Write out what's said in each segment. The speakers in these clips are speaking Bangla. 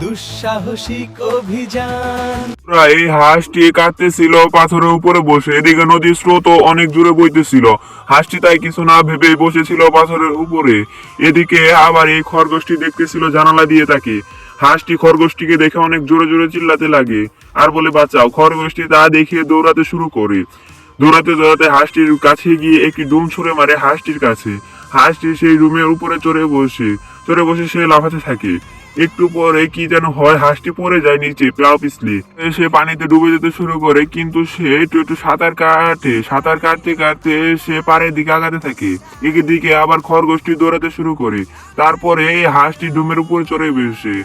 দুঃসাহসিক অভিযান। এই হাঁসটি কাঁদতেছিল, পাথরের উপরে বসে। এদিকে নদীর স্রোত অনেক জোরে বইতেছিল। হাঁসটি তাই কিছু না ভেবে বসেছিল পাথরের উপরে। এদিকে আবার এই খরগোশটি দেখতেছিল জানালা দিয়ে তাকে। হাঁসটি খরগোশটিকে দেখে অনেক জোরে জোরে চিল্লাতে লাগে। আর বলে, বাঁচাও, খরগোশটি তা দেখে দৌড়াতে শুরু করে। দৌড়াতে দৌড়াতে হাঁসটির কাছে গিয়ে একটি ডুম ছুঁড়ে মারে হাঁসটির কাছে। হাঁসটি সেই রুমের উপরে চড়ে বসে। চড়ে বসে সে লাফাতে থাকে। একটু পরে কি যেন হয়, হাঁসটি পড়ে যায় নিচে সে পানিতে ডুবে যেতে শুরু করে, কিন্তু সে একটু একটু সাঁতার কাটে, সাঁতার কাটতে কাটতে সে পাড়ের দিকে আগাতে থাকে। একে দিকে আবার খরগোশটি দৌড়াতে শুরু করে। তারপরে এই হাঁসটি ডুমের উপরে চড়ে বসে।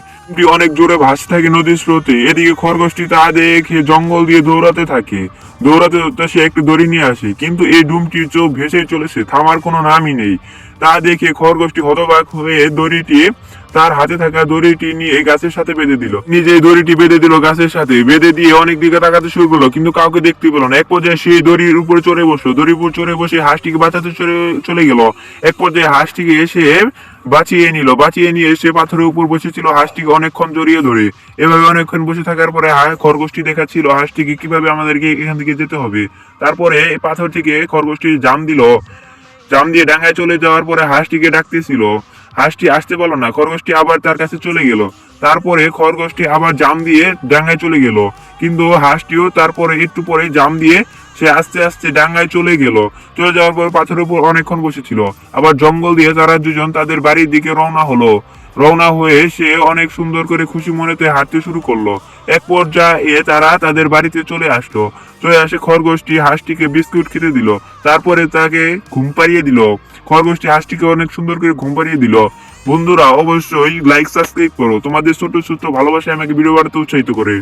অনেক জোরে ভাসতে থাকে নদীর স্রোতে। এদিকে খরগোশটি তা দেখে জঙ্গল দিয়ে দৌড়াতে থাকে। দৌড়াতে দৌড়াতে সে একটু দড়ি নিয়ে আসে, কিন্তু এই ডুমটির চোখ ভেসে চলেছে, থামার কোনো নামই নেই। তা দেখে খরগোশটি হতবাক হয়ে দড়িটি তার হাতে থাকা দড়িটি নিয়ে গাছের সাথে বেঁধে দিল। নিজে দড়িটি বেঁধে দিল গাছের সাথে। বেঁধে দিয়ে অনেক দিকে তাকাতে শুরু করল, কিন্তু কাউকে দেখতে পেল না। এক পর্যায়ে সেই দড়ির উপরে চড়ে বসল। দড়ির উপর চড়ে বসে হাঁসটিকে বাঁচাতে চলে চলে গেল। এক পর্যায়ে হাঁসটিকে এসে বাঁচিয়ে নিল। বাঁচিয়ে নিয়ে সে পাথরের উপর বসেছিল। হাঁসটিকে অনেকক্ষণ জড়িয়ে ধরে। এভাবে অনেকক্ষণ বসে থাকার পরে খরগোশটি দেখাচ্ছিল হাঁসটিকে কীভাবে আমাদেরকে এখান থেকে যেতে হবে। তারপরে পাথর থেকে খরগোশটি জাম দিল। জাম দিয়ে ডাঙায় চলে যাওয়ার পরে হাঁসটিকে ডাকতেছিল। হাঁসটি আসতে পারল না। খরগোশটি আবার তার কাছে চলে গেল। তারপরে খরগোশটি আবার জাম দিয়ে ডাঙায় চলে গেল। কিন্তু হাঁসটিও তারপরে একটু পরে জাম দিয়ে সে আস্তে আস্তে ডাঙ্গায় চলে গেল। চলে যাওয়ার পর পাথরের উপর অনেকক্ষণ বসেছিল। আবার জঙ্গল দিয়ে তারা দুজন তাদের বাড়ির দিকে রওনা হলো। রওনা হয়ে সে অনেক সুন্দর করে খুশি মনেতে হাঁটতে শুরু করল। এক পর্যায়ে তারা তাদের বাড়িতে চলে আসলো। চলে আসে খরগোশটি হাঁসটিকে বিস্কুট খেতে দিল। তারপরে তাকে ঘুম পাড়িয়ে দিল। খরগোশটি হাঁসটিকে অনেক সুন্দর করে ঘুম পাড়িয়ে দিল। বন্ধুরা, অবশ্যই লাইক সাবস্ক্রাইব করো। তোমাদের ছোট ছোট ভালোবাসায় আমাকে ভিডিও বানাতে উৎসাহিত করে।